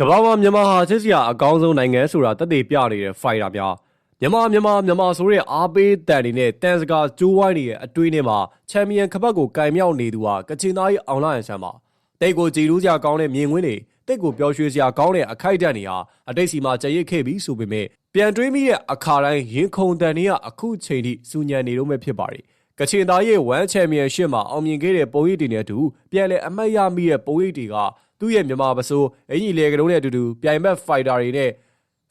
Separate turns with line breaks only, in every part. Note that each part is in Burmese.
ကမ္ဘာမှာမြန်မာဟာချစ်စရာအကောင်းဆုံးနိုင်ငံဆိုတာတက်သေးပြနေတဲ့ fighter များမြန်မာမြန်မာမြန်မာဆိုတဲ့အားပေးတန်တွေနဲ့တန်စကာကျိုးဝိုင်းတွေရဲ့အတွေးနဲ့မှာချန်ပီယံခပတ်ကိုကင်မြောက်နေသူဟာကချင်သားကြီးအောင်လာရန်ဆန်ပါတိတ်ကိုကြည်လူးစရာကောင်းတဲ့မြင်ကွင်းတွေတိတ်ကိုပျော်ရွှင်စရာကောင်းတဲ့အခိုက်အတန့်တွေဟာအတိတ်စီမှာကြရစ်ခဲ့ပြီးဆိုပေမဲ့ပြန်တွေးမိတဲ့အခါတိုင်းရင်ခုန်တန်တွေကအခုချိန်ထိစူညံနေတော့မှဖြစ်ပါတယ် ကချင်သားရဲ့1 Championship မှာအောင်မြင်ခဲ့တဲ့ပုံရိပ်တွေနဲ့အတူပြန်လဲအမှတ်ရမိတဲ့ပုံရိပ်တွေကသူ့ရဲ့မြန်မာပစိုးအင်ကြီးလေကတုံးနဲ့အတူတူပြိုင်ဘက် fighter တွေနဲ့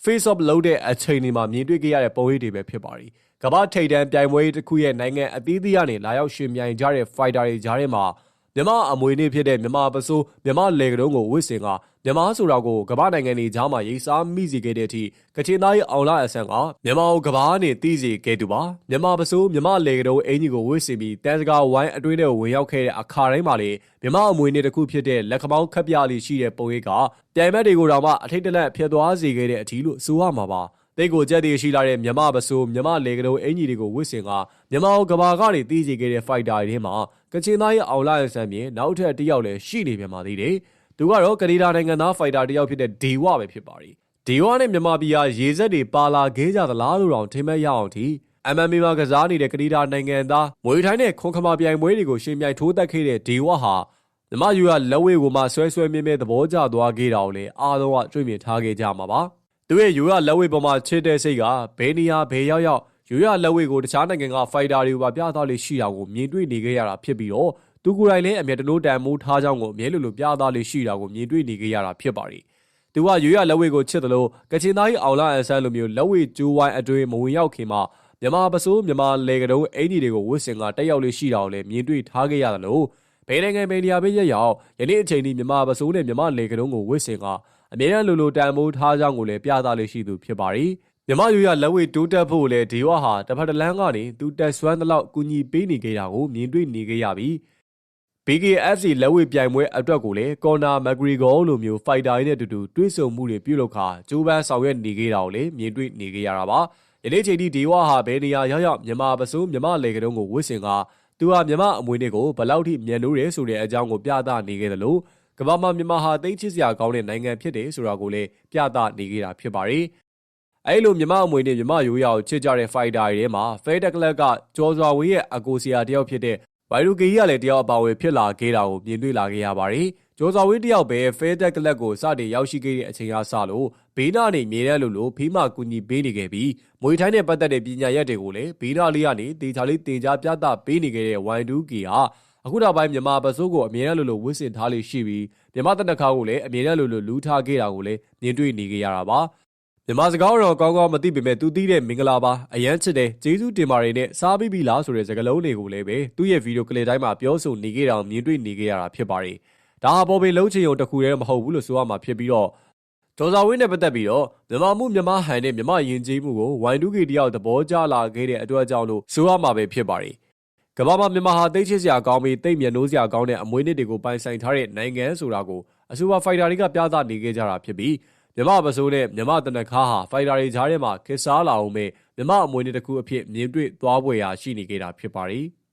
face off လုပ်တဲ့အချိန်တွေမှာမြင်တွေ့ခဲ့ရတဲ့ပုံရိပ်တွေပဲဖြစ်ပါတယ်။ကမ္ဘာထိပ်တန်းပြိုင်ပွဲတစ်ခုရဲ့နိုင်ငံအသီးသီးကနေလာရောက်ရှင်ပြိုင်ကြတဲ့ fighter တွေကြားထဲမှာမြန်မာအမွေနေ့ဖြစ်တဲ့မြန်မာပစိုးမြန်မာလေကတုံးကိုဝစ်စင်က မြန်မာဆိုတာကိုကမ္ဘာနိုင်ငံတွေကြားမှာရိစားမိစေခဲ့တဲ့အထိကချင်သားရဲ့အောင်လာအဆန်ကမြန်မာကိုကမ္ဘာနဲ့သိစေခဲ့သူပါမြန်မာပစိုးမြန်မာလေကတုံးအင်ကြီးကိုဝစ်စင်ပြီးတန်စကာဝိုင်းအတွင်းထဲဝင်ရောက်ခဲ့တဲ့အခါတိုင်းမှာလေမြန်မာအမွေနေ့တစ်ခုဖြစ်တဲ့လက်ခမောင်းခပ်ပြလေးရှိတဲ့ပုံရိပ်ကပြိုင်ဘက်တွေကိုတော့မှအထိတ်တလက်ဖျက်သွားစေခဲ့တဲ့အထီးလို့ဆိုရမှာပါတိတ်ကိုကြက်တည်ရှိလာတဲ့မြမပစိုးမြမလေကတုံးအင်ကြီးတွေကိုဝစ်စင်ကမြမကဘာကနေတီးစီခဲ့တဲ့ fighter တွေထဲမှာကချင်သားရဲ့အောင်လာရန်ဆန်ပြင်နောက်ထပ်တစ်ယောက်လည်းရှိနေပြန်ပါသေးတယ်။ သူကတော့ကနေဒါနိုင်ငံသား fighter တစ်ယောက်ဖြစ်တဲ့ဒေဝပဲဖြစ်ပါတယ်။ဒေဝနဲ့မြမပြည်ဟာရေစက်တွေပါလာခဲ့ကြသလားလို့တော့ထင်မဲ့ရအောင်ထိ MMA မှာကစားနေတဲ့ကနေဒါနိုင်ငံသားမွေထိုင်းနဲ့ခွန်ခမာပြိုင်ပွဲတွေကိုရှင်ပြိုင်ထိုးတက်ခဲ့တဲ့ဒေဝဟာမြမယူကလက်ဝဲကိုမှဆွဲဆွဲမြဲမြဲသဘောကျသွားခဲ့တာကိုလည်းအားလုံးကတွေ့မြင်ထားခဲ့ကြမှာပါ။သူရဲ့ယူရလက်ဝဲပေါ်မှာချစ်တဲ့စိတ်ကဘယ်နေရာဘယ်ရောက်ရောက်ယူရလက်ဝဲကိုတခြားနိုင်ငံကဖိုက်တာတွေကိုပါပြသလေးရှိတာကိုမြင်တွေ့နေခဲ့ရတာဖြစ်ပြီးတော့ သူကိုယ်တိုင်လည်းအမြဲတမ်းတန်မိုးထားကြောင်းကိုအမြဲလိုလိုပြသလေးရှိတာကိုမြင်တွေ့နေခဲ့ရတာဖြစ်ပါတယ်။သူကယူရလက်ဝဲကိုချစ်တယ်လို့ကချင်သားကြီးအောင်လာအဆန်းလိုမျိုးလက်ဝဲကျိုးဝိုင်းအတွင်းမဝင်ရောက်ခင်မှာမြမပစိုးမြမလေကတုံးအင်ဒီတွေကိုဝစ်စင်ကတက်ရောက်လေးရှိတာကိုလည်းမြင်တွေ့ထားခဲ့ရတယ်လို့ဘယ်နိုင်ငံဘယ်နေရာပဲရရောက်ယနေ့အချိန်ထိမြမပစိုးနဲ့မြမလေကတုံးကိုဝစ်စင်ကအမြဲတမ်းလိုလိုတန်ဖိုးထားကြောင်းကိုလည်းပြသလေးရှိသူဖြစ်ပါတယ်။မြမယူရလက်ဝဲတိုးတက်ဖို့လည်းဒေဝဟာတစ်ဖက်တစ်လမ်းကနေသူတက်ဆွမ်းသလောက်ကူညီပေးနေခဲ့တာကိုမြင်တွေ့နေခဲ့ရပြီး BKFC လက်ဝဲပြိုင်ပွဲအတွက်ကိုလည်းကော်နာမက်ဂရီဂေါလိုမျိုးဖိုက်တာတွေနဲ့အတူတူတွဲဆုံမှုတွေပြုလုပ်ခါဂျိုးပန်းဆောင်ရွက်နေခဲ့တာကိုလည်းမြင်တွေ့နေခဲ့ရတာပါ။ယနေ့ချိန်ထိဒေဝဟာဘယ်နေရာရောက်ရောက်မြန်မာပစိုးမြန်မာလေကတုံးကိုဝစ်စင်ကသူဟာမြန်မာအမွေနေ့ကိုဘလောက်ထိမြန်လို့ရဲဆိုတဲ့အကြောင်းကိုပြသနေခဲ့တယ်လို့ကမ္ဘာမှာမြန်မာဟာသိချစ်စရာကောင်းတဲ့နိုင်ငံဖြစ်တယ်ဆိုတာကိုလည်းပြသနေခဲ့တာဖြစ်ပါတယ်။အဲလိုမြန်မာအမွေနဲ့မြန်မာရိုးရာကိုချစ်ကြတဲ့ fighter တွေထဲမှာ Fed Club ကကျော်စွာဝေးရဲ့အကိုစီယာတယောက်ဖြစ်တဲ့ ဝိုင်ရူကီကလည်းတယောက်အပါဝင်ဖြစ်လာခဲ့တာကိုမြင်တွေ့လာခဲ့ရပါတယ်။ကျော်စွာဝေးတယောက်ပဲ Fed Club ကိုစတင်ရောက်ရှိခဲ့တဲ့အချိန်ကစလို့ဘေးနာနေမြေတဲ့လို့လို့ဖေးမကူညီပေးနေခဲ့ပြီးမွေထိုင်းနဲ့ပတ်သက်တဲ့ပညာရက်တွေကိုလည်းဘေးနာလေးကနေတေချာလေးတင် जा ပြသပေးနေခဲ့တဲ့ Y2K ဟာအခုနောက်ပိုင်းမြန်မာပစိုးကိုအမြဲတမ်းလိုလိုဝစ်စင်ထားလေးရှိပြီးမြန်မာတနက်ခါကိုလည်းအမြဲတမ်းလိုလိုလူးထားခဲ့တာကိုလည်းမြင်တွေ့နေကြရတာပါ မြန်မာစကားတော့ကောင်းကောင်းမသိပေမဲ့သူသိတဲ့မင်္ဂလာပါအရန်ချစ်တယ်ဂျေဇူးတင်ပါတယ်နဲ့စားပြီးပြီလားဆိုတဲ့စကားလုံးတွေကိုလည်းပဲသူ့ရဲ့ဗီဒီယိုကလစ်တိုင်းမှာပြောဆိုနေခဲ့တာမြင်တွေ့နေခဲ့ရတာဖြစ်ပါတယ်ဒါဟာပေါ်ပေလုံးချင်ုံတစ်ခုတည်းမဟုတ်ဘူးလို့ဆိုရမှာဖြစ်ပြီးတော့ကျော်စာဝင်းနဲ့ပတ်သက်ပြီးတော့မြန်မာမှုမြန်မာဟန်နဲ့မြန်မာယဉ်ကျေးမှုကိုဝိုင်တူးကီတယောက်သဘောကျလာခဲ့တဲ့အတွက်ကြောင့်လို့ဆိုရမှာပဲဖြစ်ပါတယ်ကမ္ဘာမှာမြန်မာဟာသိချစ်စရာကောင်းပြီးသိမြတ်နိုးစရာကောင်းတဲ့အမွေးနှစ်တွေကိုပိုင်ဆိုင်ထားတဲ့နိုင်ငံဆိုတာကိုအဆိုပါဖိုက်တာတွေကပြသနေခဲ့ကြတာဖြစ်ပြီး မြန်မာပစိုးနဲ့မြန်မာတနခါဟာဖိုက်တာတွေကြားထဲမှာခစ်စားလာအောင်မဲ့မြန်မာအမွေးနှစ်တစ်ခုအဖြစ်မြင်တွေ့သွားပွဲရာရှိနေခဲ့တာဖြစ်ပါတယ်။